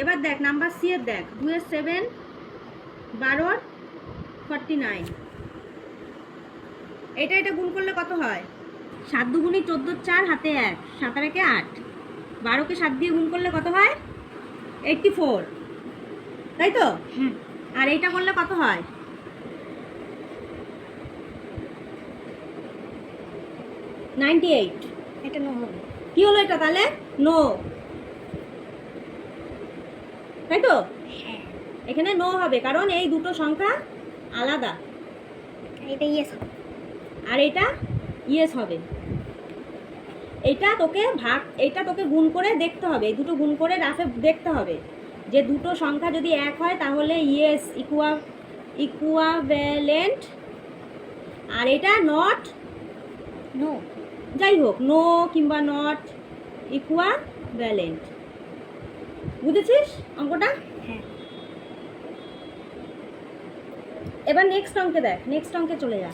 এবার দেখ number C এর দেখ দুয়ের সেভেন বারোর ফর্টি নাইন। এটা এটা গুণ করলে কত হয়? সাত দুগুণি চোদ্দ চার হাতে এক সাতার একে আট। বারোকে সাত দিয়ে গুণ করলে কত হয়? Eighty four. তাই তো? হুম। আর এইটা করলে কত হয়? Ninety eight. এটা নো। হবে কি হলো এটা তাহলে? নো। তাই তো? এখানে নো হবে কারণ এই দুটো সংখ্যা আলাদা। এটা ইয়েস আর এটা ইয়েস হবে। এটা তোকে ভাগ এটা তোকে গুণ করে দেখতে হবে এই দুটো গুণ করে রাফে দেখতে হবে। যে দুটো সংখ্যা যদি এক হয় তাহলে ইয়েস ইকুয়া ইকুয়াভ্যালেন্ট আর এটা নট নো যাই হোক নো কিংবা নট ইকুয়া ভ্যালেন্ট বুঝেছিস অঙ্কটা? হ্যাঁ। এবার নেক্সট অঙ্কে দেখ নেক্সট অঙ্কে চলে যা।